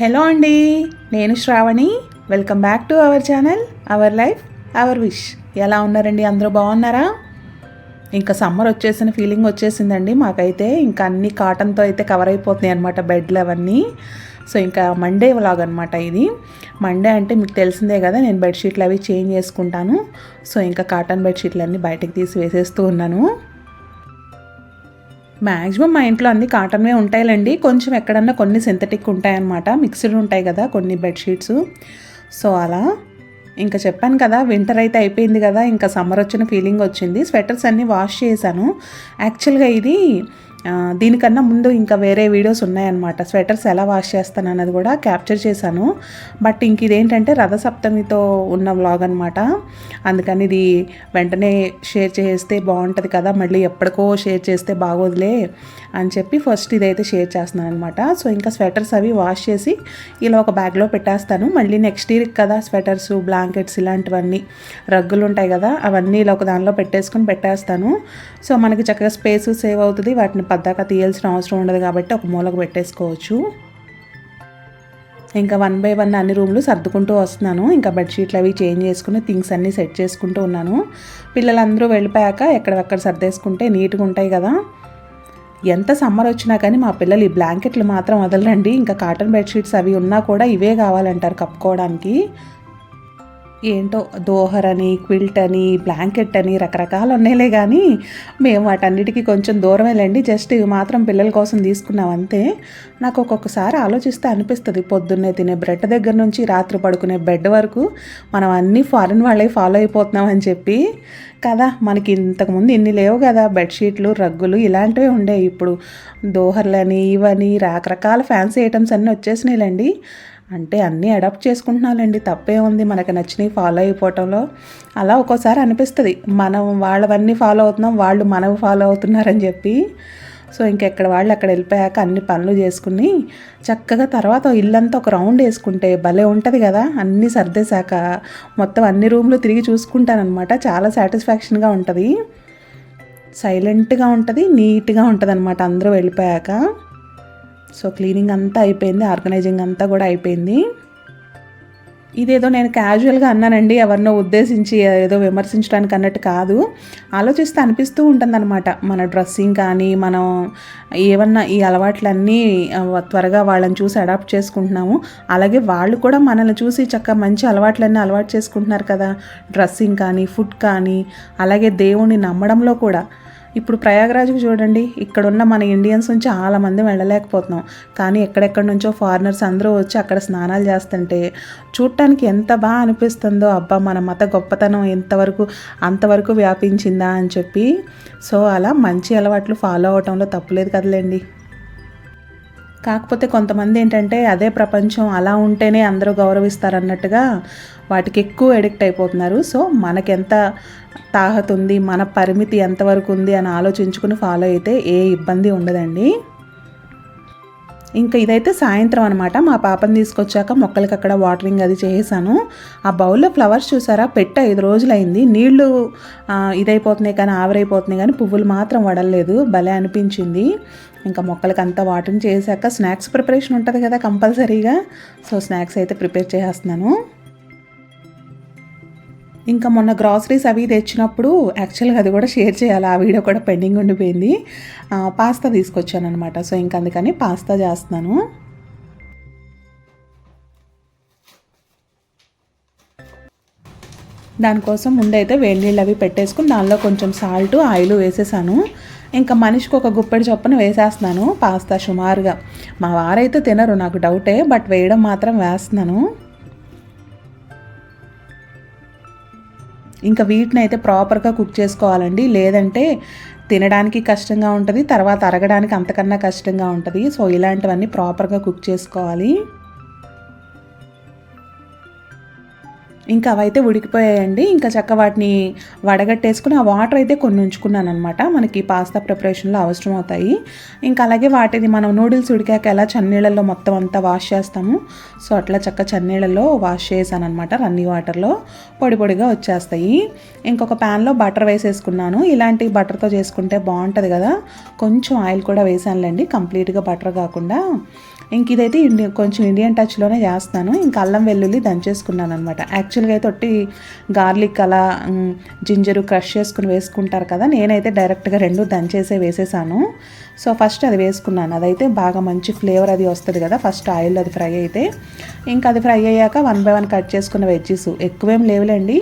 Hello అండి నేను Sravani. Welcome back to our channel our life our wish ఎలా ఉన్నారండి? అందరూ బాగున్నారా? ఇంకా సమ్మర్ వచ్చేసిన ఫీలింగ్ వచ్చేసిందండి మాకైతే. ఇంకా అన్ని కాటన్తో అయితే కవర్ అయిపోతున్నాయి అనమాట బెడ్లు అవన్నీ. సో ఇంకా మండే వ్లాగ్ అనమాట ఇది. మండే అంటే మీకు తెలిసిందే కదా నేను బెడ్షీట్లు అవి చేంజ్ చేసుకుంటాను. సో ఇంకా కాటన్ బెడ్షీట్లు అన్నీ బయటకు తీసి వేసేస్తూ ఉన్నాను. మ్యాక్సిమం మా ఇంట్లో అన్ని కాటన్వే ఉంటాయిలండి. కొంచెం ఎక్కడన్నా కొన్ని సింథటిక్ ఉంటాయన్నమాట. మిక్స్డ్ ఉంటాయి కదా కొన్ని బెడ్షీట్స్ సో అలా. ఇంకా చెప్పాను కదా వింటర్ అయితే అయిపోయింది కదా ఇంకా సమ్మర్ వచ్చిన ఫీలింగ్ వచ్చింది. స్వెటర్స్ అన్నీ వాష్ చేశాను. యాక్చువల్గా ఇది దీనికన్నా ముందు ఇంకా వేరే వీడియోస్ ఉన్నాయన్నమాట. స్వెటర్స్ ఎలా వాష్ చేస్తాను అన్నది కూడా క్యాప్చర్ చేశాను. బట్ ఇంక ఇదేంటంటే రథసప్తమితో ఉన్న వ్లాగ్ అనమాట అందుకని ఇది వెంటనే షేర్ చేస్తే బాగుంటుంది కదా మళ్ళీ ఎప్పటికో షేర్ చేస్తే బాగోదులే అని చెప్పి ఫస్ట్ ఇదైతే షేర్ చేస్తున్నాను అనమాట సో ఇంకా స్వెటర్స్ అవి వాష్ చేసి ఇలా ఒక బ్యాగ్లో పెట్టేస్తాను. మళ్ళీ నెక్స్ట్ ఇయర్ కదా స్వెటర్స్ బ్లాంకెట్స్ ఇలాంటివన్నీ రగ్గులు ఉంటాయి కదా అవన్నీ ఇలా ఒక దానిలో పెట్టేసుకుని పెట్టేస్తాను. సో మనకి చక్కగా స్పేస్ సేవ్ అవుతుంది వాటిని పద్దాక తీయాల్సిన అవసరం ఉండదు కాబట్టి ఒక మూలకు పెట్టేసుకోవచ్చు. ఇంకా వన్ బై వన్ అన్ని రూమ్లు సర్దుకుంటూ వస్తున్నాను. ఇంకా బెడ్షీట్లు అవి చేంజ్ చేసుకుని థింగ్స్ అన్నీ సెట్ చేసుకుంటూ ఉన్నాను. పిల్లలందరూ వెళ్ళిపోయాక ఎక్కడెక్కడ సర్దేసుకుంటే నీట్గా ఉంటాయి కదా. ఎంత సమ్మర్ వచ్చినా కానీ మా పిల్లలు ఈ బ్లాంకెట్లు మాత్రం వదలరండి. ఇంకా కాటన్ బెడ్షీట్స్ అవి ఉన్నా కూడా ఇవే కావాలంటారు కప్పుకోవడానికి. ఏంటో దోహర్ అని క్విల్ట్ అని బ్లాంకెట్ అని రకరకాలు ఉన్నాయిలే కానీ మేము వాటన్నిటికీ కొంచెం దూరమేలేండి జస్ట్ ఇవి మాత్రం పిల్లల కోసం తీసుకున్నాం అంతే. నాకు ఒక్కొక్కసారి ఆలోచిస్తే అనిపిస్తుంది. పొద్దున్నే తినే బ్రెడ్ దగ్గర నుంచి రాత్రి పడుకునే బెడ్ వరకు మనం అన్నీ ఫారిన్ వాళ్ళే ఫాలో అయిపోతున్నాం అని చెప్పి. కదా మనకి ఇంతకుముందు ఇన్ని లేవు కదా బెడ్షీట్లు రగ్గులు ఇలాంటివే ఉండేవి. ఇప్పుడు దోహర్లని ఇవని రకరకాల ఫ్యాన్సీ ఐటమ్స్ అన్నీ వచ్చేసినాయిలండి. అంటే అన్నీ అడాప్ట్ చేసుకుంటున్నాలండి తప్పే ఉంది మనకు నచ్చినవి ఫాలో అయిపోవటంలో. అలా ఒక్కోసారి అనిపిస్తుంది. మనం వాళ్ళవన్నీ ఫాలో అవుతున్నాం వాళ్ళు మనవి ఫాలో అవుతున్నారని చెప్పి. సో ఇంకెక్కడ వాళ్ళు అక్కడ వెళ్ళిపోయాక అన్ని పనులు చేసుకుని చక్కగా తర్వాత ఇల్లంతా ఒక రౌండ్ వేసుకుంటే భలే ఉంటుంది కదా. అన్నీ సర్దేశాక మొత్తం అన్ని రూమ్లు తిరిగి చూసుకుంటానమాట చాలా సాటిస్ఫాక్షన్గా ఉంటుంది. సైలెంట్గా ఉంటుంది నీట్గా ఉంటుంది అనమాట అందరూ వెళ్ళిపోయాక. సో క్లీనింగ్ అంతా అయిపోయింది ఆర్గనైజింగ్ అంతా కూడా అయిపోయింది. ఇదేదో నేను క్యాజువల్గా అన్నానండి ఎవరినో ఉద్దేశించి ఏదో విమర్శించడానికి అన్నట్టు కాదు. ఆలోచిస్తే అనిపిస్తూ ఉంటుందన్నమాట. మన డ్రెస్సింగ్ కానీ మనం ఏమన్నా ఈ అలవాట్లన్నీ త్వరగా వాళ్ళని చూసి అడాప్ట్ చేసుకుంటున్నాము. అలాగే వాళ్ళు కూడా మనల్ని చూసి చక్కగా మంచి అలవాట్లన్నీ అలవాటు చేసుకుంటున్నారు కదా. డ్రెస్సింగ్ కానీ ఫుడ్ కానీ అలాగే దేవుణ్ణి నమ్మడంలో కూడా. ఇప్పుడు ప్రయాగరాజ్కి చూడండి ఇక్కడున్న మన ఇండియన్స్ నుంచి చాలా మంది వెళ్ళలేకపోతున్నాం. కానీ ఎక్కడెక్కడి నుంచో ఫారినర్స్ అందరూ వచ్చి అక్కడ స్నానాలు చేస్తుంటే చూడటానికి ఎంత బాగా అనిపిస్తుందో అబ్బా మన మత గొప్పతనం ఎంతవరకు అంతవరకు వ్యాపించిందా అని చెప్పి సో అలా మంచి అలవాట్లు ఫాలో అవటంలో తప్పులేదు కదలేండి. కాకపోతే కొంతమంది ఏంటంటే అదే ప్రపంచం అలా ఉంటేనే అందరూ గౌరవిస్తారు అన్నట్టుగా వాటికి ఎక్కువ ఎడిక్ట్ అయిపోతున్నారు. సో మనకెంత తాహత ఉంది మన పరిమితి ఎంతవరకు ఉంది అని ఆలోచించుకుని ఫాలో అయితే ఏ ఇబ్బంది ఉండదండి. ఇంకా ఇదైతే సాయంత్రం అనమాట మా పాపని తీసుకొచ్చాక మొక్కలకి అక్కడ వాటరింగ్ అది చేసాను ఆ బౌల్లో ఫ్లవర్స్ చూసారా? పెట్ట ఐదు రోజులైంది. నీళ్ళు ఇదైపోతున్నాయి కానీ ఆవిరైపోతున్నాయి కానీ పువ్వులు మాత్రం వడలేదు భలే అనిపించింది. ఇంకా మొక్కలకి అంతా వాటరింగ్ చేశాక స్నాక్స్ ప్రిపరేషన్ ఉంటుంది కదా కంపల్సరీగా. సో స్నాక్స్ అయితే ప్రిపేర్ చేసేస్తున్నాను. ఇంకా మొన్న గ్రాసరీస్ అవి తెచ్చినప్పుడు యాక్చువల్గా అది కూడా షేర్ చేయాలి. ఆ వీడియో కూడా పెండింగ్ ఉండిపోయింది. పాస్తా తీసుకొచ్చాను అనమాట సో ఇంక అందుకని పాస్తా చేస్తున్నాను. దానికోసం ముందైతే వేడి నీళ్ళు అవి పెట్టేసుకుని దానిలో కొంచెం సాల్ట్ ఆయిల్ వేసేసాను. ఇంకా మనిషికి ఒక గుప్పెడు చొప్పున వేసేస్తున్నాను పాస్తా సుమారుగా. మా వారైతే తినరు నాకు డౌటే బట్ వేయడం మాత్రం వేస్తున్నాను. ఇంకా వీటిని అయితే ప్రాపర్గా కుక్ చేసుకోవాలండి లేదంటే తినడానికి కష్టంగా ఉంటుంది తర్వాత అరగడానికి అంతకన్నా కష్టంగా ఉంటుంది. సో ఇలాంటివన్నీ ప్రాపర్గా కుక్ చేసుకోవాలి. ఇంకా అవైతే ఉడికిపోయాయండి. ఇంకా చక్క వాటిని వడగట్టేసుకుని ఆ వాటర్ అయితే కొన్ని ఉంచుకున్నాను అనమాట మనకి పాస్తా ప్రిపరేషన్లో అవసరం అవుతాయి ఇంకా అలాగే వాటిని మనం నూడిల్స్ ఉడికాక ఎలా చన్నీళ్ళల్లో మొత్తం అంతా వాష్ చేస్తాము. సో అట్లా చక్క చన్నీళ్ళల్లో వాష్ చేశాను అనమాట రన్నీ వాటర్లో. పొడి పొడిగా వచ్చేస్తాయి. ఇంకొక ప్యాన్లో బటర్ వేసేసుకున్నాను. ఇలాంటి బటర్తో చేసుకుంటే బాగుంటుంది కదా. కొంచెం ఆయిల్ కూడా వేసానులేండి కంప్లీట్గా బటర్ కాకుండా. ఇంక ఇదైతే ఇండి కొంచెం ఇండియన్ టచ్లోనే చేస్తాను ఇంకా అల్లం వెల్లుల్లి దంచేసుకున్నాను అనమాట యాక్చువల్గా అయితే ఒట్టి గార్లిక్ అలా జింజరు క్రష్ చేసుకుని వేసుకుంటారు కదా నేనైతే డైరెక్ట్గా రెండు దంచేసే వేసేసాను. సో ఫస్ట్ అది వేసుకున్నాను. అదైతే బాగా మంచి ఫ్లేవర్ అది వస్తుంది కదా ఫస్ట్ ఆయిల్ అది ఫ్రై అయితే. ఇంకా అది ఫ్రై అయ్యాక వన్ బై వన్ కట్ చేసుకున్న వెజ్జీస్. ఎక్కువేం లేవులేండి.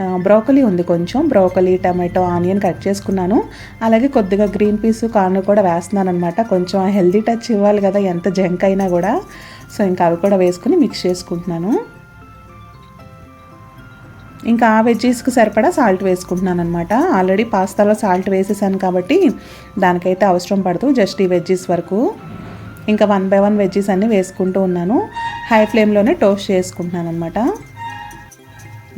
బ్రోకలీ ఉంది కొంచెం. బ్రోకలీ టమాటో ఆనియన్ కట్ చేసుకున్నాను. అలాగే కొద్దిగా గ్రీన్ పీస్ కార్న్ కూడా వేస్తున్నాను అనమాట కొంచెం హెల్దీ టచ్ ఇవ్వాలి కదా ఎంత జంక్ అయినా కూడా. సో ఇంకా అవి కూడా వేసుకుని మిక్స్ చేసుకుంటున్నాను. ఇంకా ఆ వెజ్జెస్కి సరిపడా సాల్ట్ వేసుకుంటున్నాను అనమాట ఆల్రెడీ పాస్తాలో సాల్ట్ వేసేసాను కాబట్టి దానికైతే అవసరం పడదు జస్ట్ ఈ వెజ్జెస్ వరకు. ఇంకా వన్ బై వన్ వెజ్జెస్ అన్నీ వేసుకుంటూ ఉన్నాను. హై ఫ్లేమ్లోనే టోస్ట్ చేసుకుంటున్నాను అనమాట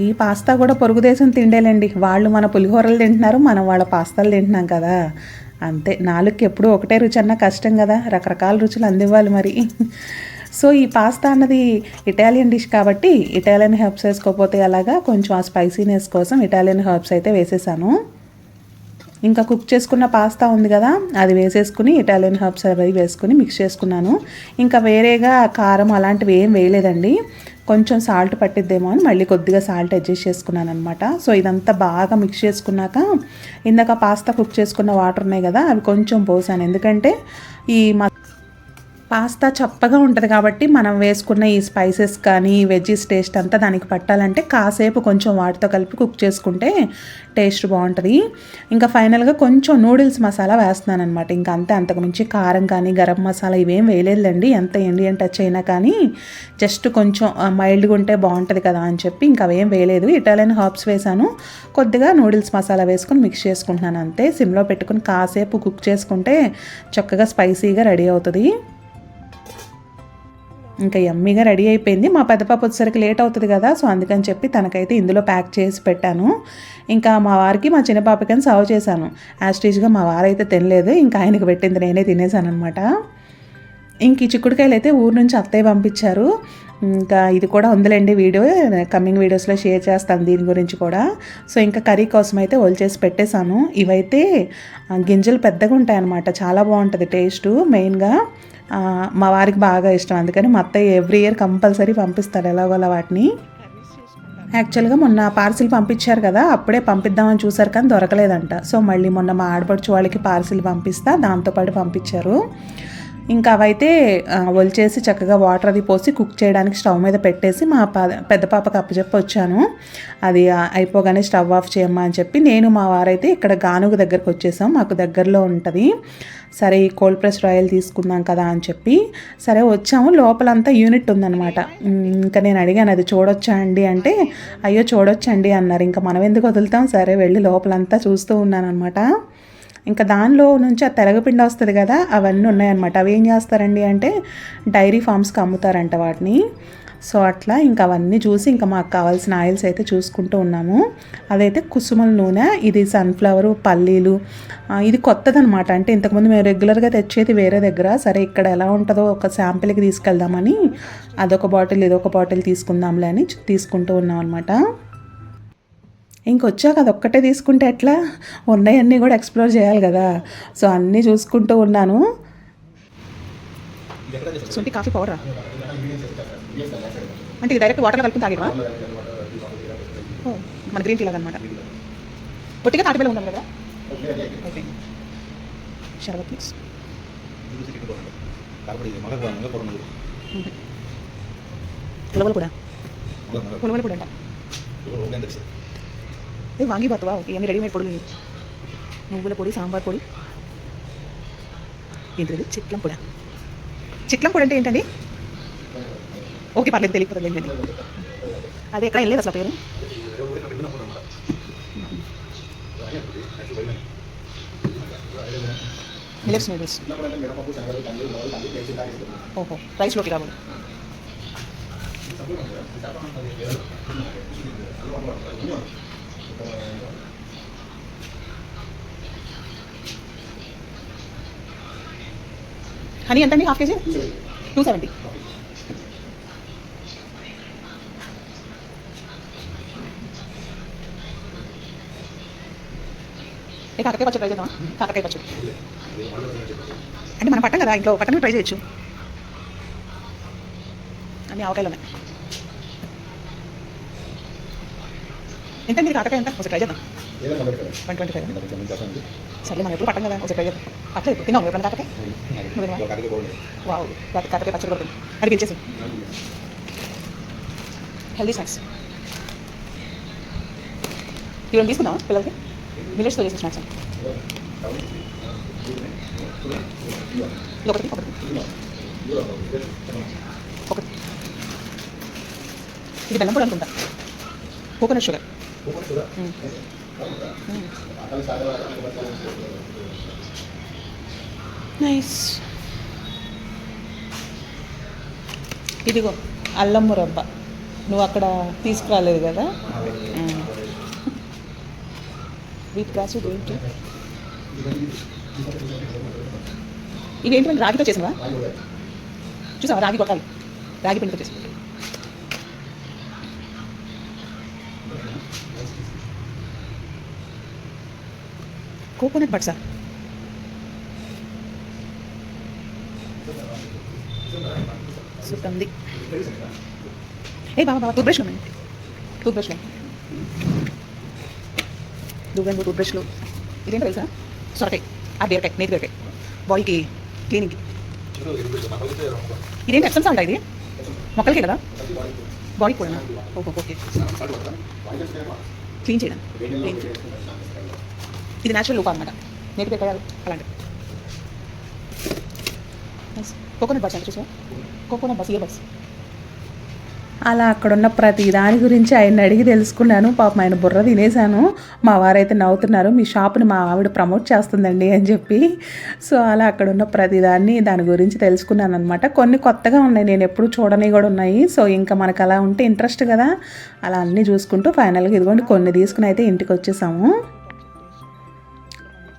ఈ పాస్తా కూడా పొరుగు దేశం తిండేలేండి. వాళ్ళు మన పులిహోరలు తింటున్నారు మనం వాళ్ళ పాస్తాలు తింటున్నాం కదా. అంతే నాలుగుకి ఎప్పుడూ ఒకటే రుచి అన్న కష్టం కదా. రకరకాల రుచులు అందివ్వాలి మరి. సో ఈ పాస్తా అన్నది ఇటాలియన్ డిష్ కాబట్టి ఇటాలియన్ హెర్బ్స్ వేసుకోకపోతే అలాగా కొంచెం ఆ స్పైసీనెస్ కోసం ఇటాలియన్ హెర్బ్స్ అయితే వేసేసాను. ఇంకా కుక్ చేసుకున్న పాస్తా ఉంది కదా అది వేసేసుకుని ఇటాలియన్ హర్బ్స్ అవి వేసుకుని మిక్స్ చేసుకున్నాను. ఇంకా వేరేగా కారం అలాంటివి ఏం వేయలేదండి. కొంచెం సాల్ట్ పట్టిద్దేమో అని మళ్ళీ కొద్దిగా సాల్ట్ అడ్జస్ట్ చేసుకున్నాను అనమాట సో ఇదంతా బాగా మిక్స్ చేసుకున్నాక ఇందాక పాస్తా కుక్ చేసుకున్న వాటర్ ఉన్నాయి కదా అవి కొంచెం పోసాను. ఎందుకంటే ఈ మ పాస్తా చప్పగా ఉంటుంది కాబట్టి మనం వేసుకున్న ఈ స్పైసెస్ కానీ వెజ్జీస్ టేస్ట్ అంతా దానికి పట్టాలంటే కాసేపు కొంచెం వాటితో కలిపి కుక్ చేసుకుంటే టేస్ట్ బాగుంటుంది. ఇంకా ఫైనల్గా కొంచెం నూడిల్స్ మసాలా వేస్తున్నాను అనమాట ఇంకా అంతే అంతకుమించి కారం కానీ గరం మసాలా ఇవేం వేయలేదండి ఎంత ఇండియన్ టచ్ అయినా కానీ జస్ట్ కొంచెం మైల్డ్గా ఉంటే బాగుంటుంది కదా అని చెప్పి ఇంకా అవేం వేయలేదు. ఇటాలియన్ హర్బ్స్ వేసాను. కొద్దిగా నూడిల్స్ మసాలా వేసుకొని మిక్స్ చేసుకుంటున్నాను అంతే. సిమ్లో పెట్టుకుని కాసేపు కుక్ చేసుకుంటే చక్కగా స్పైసీగా రెడీ అవుతుంది. ఇంకా ఎమ్మీగా రెడీ అయిపోయింది. మా పెద్ద పాప వచ్చేసరికి లేట్ అవుతుంది కదా సో అందుకని చెప్పి తనకైతే ఇందులో ప్యాక్ చేసి పెట్టాను. ఇంకా మా వారికి మా చిన్న పాపకని సర్వ్ చేశాను. యాస్టీజ్గా మా వారైతే తినలేదు ఇంకా ఆయనకు పెట్టింది నేనే తినేసాను అనమాట ఇంక ఈ చిక్కుడుకాయలు అయితే ఊరు నుంచి అత్తయ్య పంపించారు. ఇంకా ఇది కూడా ఉందిలేండి వీడియో కమింగ్ వీడియోస్లో షేర్ చేస్తాను దీని గురించి కూడా. సో ఇంకా కర్రీ కోసం అయితే ఒలిచేసి పెట్టేశాను. ఇవైతే గింజలు పెద్దగా ఉంటాయి అన్నమాట చాలా బాగుంటుంది టేస్ట్ మెయిన్గా. మా వారికి బాగా ఇష్టం. అందుకని మా అత్తయ్య ఎవ్రీ ఇయర్ కంపల్సరీ పంపిస్తారు ఎలాగోలా వాటిని. యాక్చువల్గా మొన్న పార్సిల్ పంపించారు కదా అప్పుడే పంపిద్దామని చూసారు కానీ దొరకలేదంట. సో మళ్ళీ మొన్న మా ఆడపడుచు వాళ్ళకి పార్సిల్ పంపిస్తా దాంతోపాటు పంపించారు. ఇంకా అవైతే ఆ, ఒలిచేసి చక్కగా వాటర్ అది పోసి కుక్ చేయడానికి స్టవ్ మీద పెట్టేసి మా పెద్ద పాపకి అప్పచెప్పి వచ్చాను. అది అయిపోగానే స్టవ్ ఆఫ్ చేయమ్మా అని చెప్పి నేను మా వారైతే ఇక్కడ గానుగ దగ్గరకు వచ్చేసాం. మాకు దగ్గరలో ఉంటుంది. సరే ఈ కోల్డ్ ప్రెస్ రాయల్ తీసుకుందాం కదా అని చెప్పి సరే వచ్చాము. లోపలంతా యూనిట్ ఉందన్నమాట. ఇంకా నేను అడిగాను అది చూడొచ్చా అండి అంటే అయ్యో చూడొచ్చండి అన్నారు. ఇంకా మనం ఎందుకు వదులుతాం? సరే వెళ్ళి లోపలంతా చూస్తూ ఉన్నాను అనమాట ఇంకా దానిలో నుంచి ఆ తెరగపిండి వస్తుంది కదా అవన్నీ ఉన్నాయన్నమాట. అవి ఏం చేస్తారండి అంటే డైరీ ఫామ్స్కి అమ్ముతారంట వాటిని. సో అట్లా ఇంకా అవన్నీ చూసి ఇంకా మాకు కావాల్సిన ఆయిల్స్ అయితే చూసుకుంటూ ఉన్నాము. అదైతే కుసుమల నూనె ఇది సన్ఫ్లవర్ పల్లీలు ఇది కొత్తదనమాట అంటే ఇంతకుముందు మేము రెగ్యులర్గా తెచ్చేది వేరే దగ్గర. సరే ఇక్కడ ఎలా ఉంటుందో ఒక శాంపిల్కి తీసుకెళ్దామని అదొక బాటిల్ ఇదొక బాటిల్ తీసుకుందాంలే అని తీసుకుంటూ ఉన్నాం అనమాట ఇంకొచ్చాక అది ఒక్కటే తీసుకుంటే ఎట్లా? ఉన్నాయన్నీ కూడా ఎక్స్ప్లోర్ చేయాలి కదా. సో అన్నీ చూసుకుంటూ ఉన్నాను. శుంఠి కాఫీ పౌడరా? అంటే ఇది డైరెక్ట్ వాటర్లో కలుపుకుని తాగేవా మన గ్రీన్ టీ లాగా అనమాట పొట్టిగా తాటి బెల్లం ఉండాలి కదా? ఓకే. షర్బత్ మిక్స్. ఉలవలు కూడా. ఉలవలు కూడా ఏ వాంగి బాత్ ఇవన్నీ రెడీమేడ్ పొడులు ఇవి. నువ్వుల పొడి సాంబార్ పొడి. ఏంటిది చిట్లం పొడి? చిట్లం పొడి అంటే ఏంటండి? ఓకే పర్లేదు తెలియకపోతే ఏంటండి? అదే ఎక్కడ వెళ్ళలేదు అసలు పేరు. మిలెట్స్ నూడిల్స్ ఓహో రైస్లోకి రావాలి. హనీ ఎంత అండి? Half KG? టూ సెవెంటీ ఏ కాకరకాయ పచ్చడి ట్రై చేద్దామా? కాకరకాయ పచ్చడి. అంటే మనం పట్టం కదా ఇంట్లో పట్టణం ట్రై చేయొచ్చు. అన్ని ఆవకాయలు ఉన్నాయి. ఎంత మీరు కాకకాయ ఎంత? ఒకసారి ట్రై చేద్దాం. వన్ ట్వంటీ ఫైవ్ సరే మనం ఎప్పుడు పట్టం కదా? ఒకసారి ట్రై చేద్దాం తిన్నావు ఎప్పుడన్నా బాగుంది వావ్. కాక- కాకకాయ పచ్చడి కొడుతుంది అది పిలిచేసి. హెల్దీ స్నాక్స్ ఇవన్నీ తీసుకుందామా పిల్లలకి? మిల్లెట్స్తో చేసిన స్నాక్స్ ఒకటి. ఒకటి. ఇది బెల్లం కూడా అనుకుంటా. Coconut sugar nice. ఇదిగో అల్లం మురబ్బ. నువ్వు అక్కడ తీసుకురాలేదు కదా? వీట్ గ్రాస్ ఇదేంటి ఇవేంటి రాగితో చేసినవా? చూసావా? రాగి కొట్టాలి రాగి పిండితో చేసి కోకోనట్ బట్సా సూపర్ ఉంది ఏ బాబా బాబా టూత్ బ్రష్లు ఉన్నాయి. టూత్ బ్రష్లు దువ్వెండు టూత్ బ్రష్లు ఇదేంటో తెలుసా? సొరకాయ. ఆ బీరకాయ నేతి బీరకాయ. బాడీకి క్లీనింగ్కి. ఇదేంటి ఎక్సెన్స్ ఉంటాయి ఇది? మొక్కలకే కదా? బాడీకి కూడా? ఓకే. ఓకే క్లీన్ చేయడం. క్లీన్ చేయడం. ఇది న్యాచురల్ లూపా అనమాట నేతి బీరకాయ అలాంటివి కోకోనట్ బస్ అంటే చూసా కోకోనట్ బస్ ఏ బస్ అలా అక్కడున్న ప్రతి దాని గురించి ఆయన అడిగి తెలుసుకున్నాను. పాపం ఆయన బుర్ర తినేశాను. మా వారైతే నవ్వుతున్నారు. మీ షాప్ని మా ఆవిడ ప్రమోట్ చేస్తుందండి అని చెప్పి. సో అలా అక్కడున్న ప్రతి దాన్ని దాని గురించి తెలుసుకున్నాను అనమాట కొన్ని కొత్తగా ఉన్నాయి. నేను ఎప్పుడు చూడని కూడా ఉన్నాయి. సో ఇంకా మనకు అలా ఉంటే ఇంట్రెస్ట్ కదా. అలా అన్నీ చూసుకుంటూ ఫైనల్గా ఇదిగోండి కొన్ని తీసుకుని అయితే ఇంటికి వచ్చేసాము.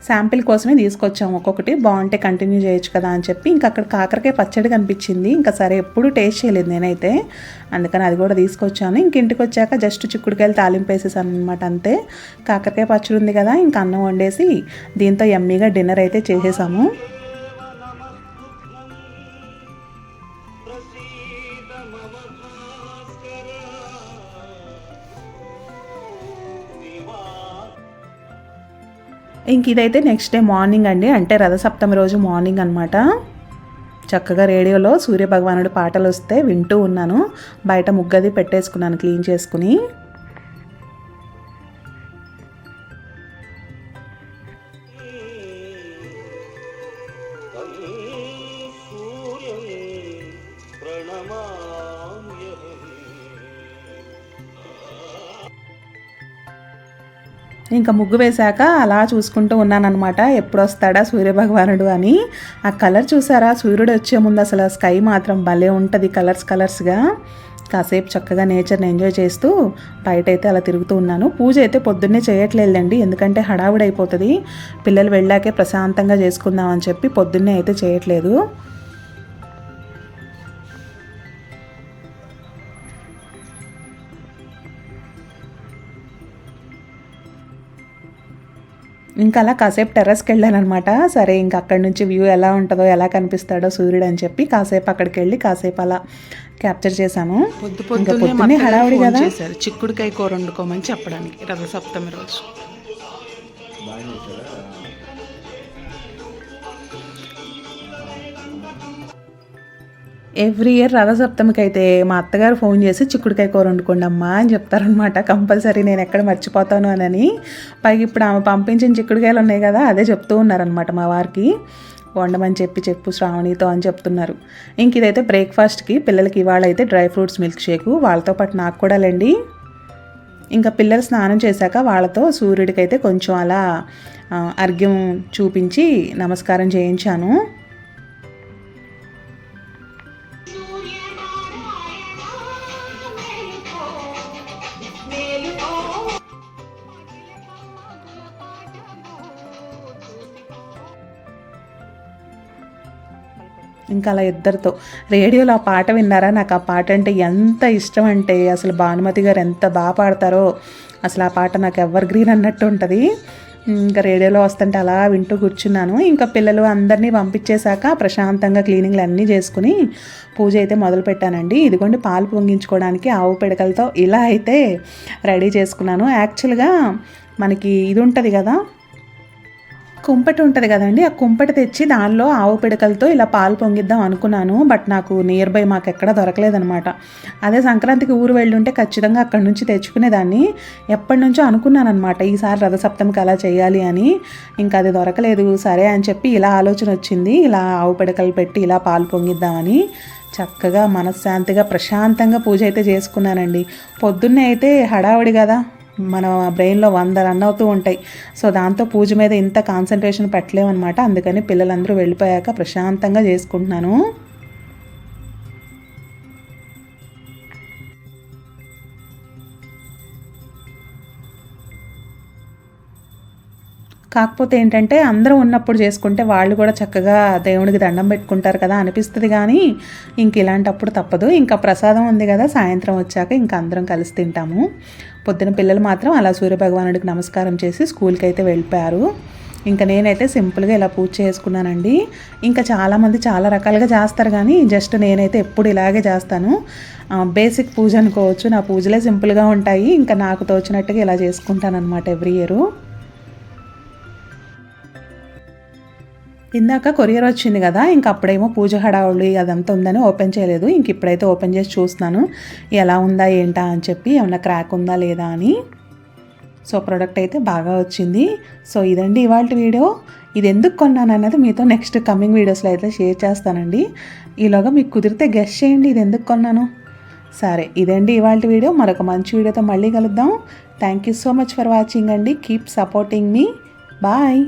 శాంపిల్ కోసమే తీసుకొచ్చాము. ఒక్కొక్కటి బాగుంటే కంటిన్యూ చేయొచ్చు కదా అని చెప్పి ఇంకా అక్కడ కాకరకాయ పచ్చడి కనిపించింది. ఇంకా సరే ఎప్పుడు టేస్ట్ చేయలేదు నేనైతే. అందుకని అది కూడా తీసుకొచ్చాను. ఇంక ఇంటికి వచ్చాక జస్ట్ చిక్కుడుకాయలు తాలింపు వేసేసాను అనమాట అంతే. కాకరకాయ పచ్చడి ఉంది కదా ఇంకా అన్నం వండేసి దీంతో ఎమ్మీగా డిన్నర్ అయితే చేసేసాము. ఇంక ఇదైతే నెక్స్ట్ డే మార్నింగ్ అండి. అంటే రథసప్తమి రోజు మార్నింగ్ అనమాట చక్కగా రేడియోలో సూర్యభగవానుడు పాటలు వస్తే వింటూ ఉన్నాను. బయట ముగ్గది పెట్టేసుకున్నాను క్లీన్ చేసుకుని. ఇంకా ముగ్గు వేశాక అలా చూసుకుంటూ ఉన్నానమాట ఎప్పుడు వస్తాడా సూర్యభగవానుడు అని. ఆ కలర్ చూసారా? సూర్యుడు వచ్చే ముందు అసలు ఆ స్కై మాత్రం భలే ఉంటుంది కలర్స్ కలర్స్గా. కాసేపు చక్కగా నేచర్ని ఎంజాయ్ చేస్తూ బయట అయితే అలా తిరుగుతూ ఉన్నాను. పూజ అయితే పొద్దున్నే చేయట్లేదండి ఎందుకంటే హడావుడి అయిపోతుంది పిల్లలు వెళ్ళాకే ప్రశాంతంగా చేసుకుందాం అని చెప్పి పొద్దున్నే అయితే చేయట్లేదు. ఇంకా అలా కాసేపు టెర్రస్కి వెళ్ళాను అనమాట సరే ఇంకా అక్కడి నుంచి వ్యూ ఎలా ఉంటుందో ఎలా కనిపిస్తాడో సూర్యుడు అని చెప్పి కాసేపు అక్కడికి వెళ్ళి కాసేపు అలా క్యాప్చర్ చేశాను. పొద్దు ఇంకా పొద్దున్నే పొద్దున్నే మా హడావుడి కదా. చేశారు. చిక్కుడుకాయ కూర వండుకోమని చెప్పడానికి రథసప్తమి రోజు. ఎవ్రీ ఇయర్ రథసప్తమికి అయితే మా అత్తగారు ఫోన్ చేసి చిక్కుడుకాయ కూర వండుకోండి అమ్మా అని చెప్తారనమాట కంపల్సరీ నేను ఎక్కడ మర్చిపోతాను అని పైకి ఇప్పుడు ఆమె పంపించిన చిక్కుడుకాయలు ఉన్నాయి కదా అదే చెప్తూ ఉన్నారనమాట మా వారికి. వండమని చెప్పి చెప్పు శ్రావణితో అని చెప్తున్నారు. ఇంక ఇదైతే బ్రేక్ఫాస్ట్కి పిల్లలకి ఇవాళ అయితే డ్రై ఫ్రూట్స్ మిల్క్ షేకు. వాళ్ళతో పాటు నాకు కూడా లేండి. ఇంకా పిల్లలు స్నానం చేశాక వాళ్ళతో సూర్యుడికైతే కొంచెం అలా అర్ఘ్యం చూపించి నమస్కారం చేయించాను. ఇంకా అలా ఇద్దరితో. రేడియోలో ఆ పాట విన్నారా? నాకు ఆ పాట అంటే ఎంత ఇష్టం అంటే అసలు భానుమతి గారు ఎంత బాగా పాడతారో. అసలు ఆ పాట నాకు ఎవర్ గ్రీన్ అన్నట్టు ఉంటుంది. ఇంకా రేడియోలో వస్తుంటే అలా వింటూ కూర్చున్నాను. ఇంకా పిల్లలు అందరినీ పంపించేశాక ప్రశాంతంగా క్లీనింగ్లు అన్నీ చేసుకుని పూజ అయితే మొదలు పెట్టానండి. ఇదిగోండి పాలు పొంగించుకోవడానికి ఆవు పిడకలతో ఇలా అయితే రెడీ చేసుకున్నాను. యాక్చువల్గా మనకి ఇది ఉంటుంది కదా కుంపటి ఉంటుంది కదండి. ఆ కుంపటి తెచ్చి దానిలో ఆవు పిడకలతో ఇలా పాలు పొంగిద్దాం అనుకున్నాను. బట్ నాకు నియర్ బై మాకు ఎక్కడ దొరకలేదనమాట. అదే సంక్రాంతికి ఊరు వెళ్ళుంటే ఖచ్చితంగా అక్కడి నుంచి తెచ్చుకునేదాన్ని. ఎప్పటి నుంచో అనుకున్నాను అనమాట ఈసారి రథసప్తమికి అలా చేయాలి అని. ఇంకా అది దొరకలేదు. సరే అని చెప్పి ఇలా ఆలోచన వచ్చింది. ఇలా ఆవు పిడకలు పెట్టి ఇలా పాలు పొంగిద్దామని. చక్కగా మనశ్శాంతిగా ప్రశాంతంగా పూజ అయితే చేసుకున్నానండి. పొద్దున్నే అయితే హడావుడి కదా. మన బ్రెయిన్లో వంద రన్ అవుతూ ఉంటాయి. సో దాంతో పూజ మీద ఇంత కాన్సన్ట్రేషన్ పెట్టలేమన్నమాట. అందుకని పిల్లలందరూ వెళ్ళిపోయాక ప్రశాంతంగా చేసుకుంటున్నాను. కాకపోతే ఏంటంటే అందరూ ఉన్నప్పుడు చేసుకుంటే వాళ్ళు కూడా చక్కగా దేవుడికి దండం పెట్టుకుంటారు కదా అనిపిస్తుంది కానీ ఇంక ఇలాంటప్పుడు తప్పదు. ఇంకా ప్రసాదం ఉంది కదా సాయంత్రం వచ్చాక ఇంకా అందరం కలిసి తింటాము. పొద్దున పిల్లలు మాత్రం అలా సూర్యభగవానుడికి నమస్కారం చేసి స్కూల్కి అయితే వెళ్ళిపోయారు. ఇంకా నేనైతే సింపుల్గా ఇలా పూజ చేసుకున్నానండి. ఇంకా చాలామంది చాలా రకాలుగా చేస్తారు కానీ జస్ట్ నేనైతే ఎప్పుడు ఇలాగే చేస్తాను. బేసిక్ పూజ అనుకోవచ్చు. నా పూజలే సింపుల్గా ఉంటాయి. ఇంకా నాకు తోచినట్టుగా ఇలా చేసుకుంటాను అనమాట ఎవ్రీ ఇయరు. ఇందాక కొరియర్ వచ్చింది కదా ఇంక అప్పుడేమో పూజ హడావుడి అదంతా ఉందని ఓపెన్ చేయలేదు. ఇంక ఇప్పుడైతే ఓపెన్ చేసి చూస్తున్నాను. ఎలా ఉందా ఏంటా అని చెప్పి ఏమన్నా క్రాక్ ఉందా లేదా అని. సో ప్రోడక్ట్ అయితే బాగా వచ్చింది. సో ఇదండి ఇవాళ వీడియో. ఇది ఎందుకు కొన్నాను అన్నది మీతో నెక్స్ట్ కమింగ్ వీడియోస్లో అయితే షేర్ చేస్తానండి. ఈలోగా మీకు కుదిరితే గెస్ట్ చేయండి ఇది ఎందుకు కొన్నాను. సరే ఇదండి ఇవాళ వీడియో. మరొక మంచి వీడియోతో మళ్ళీ కలుద్దాం. Thank you so much for watching అండి. కీప్ సపోర్టింగ్ మీ బాయ్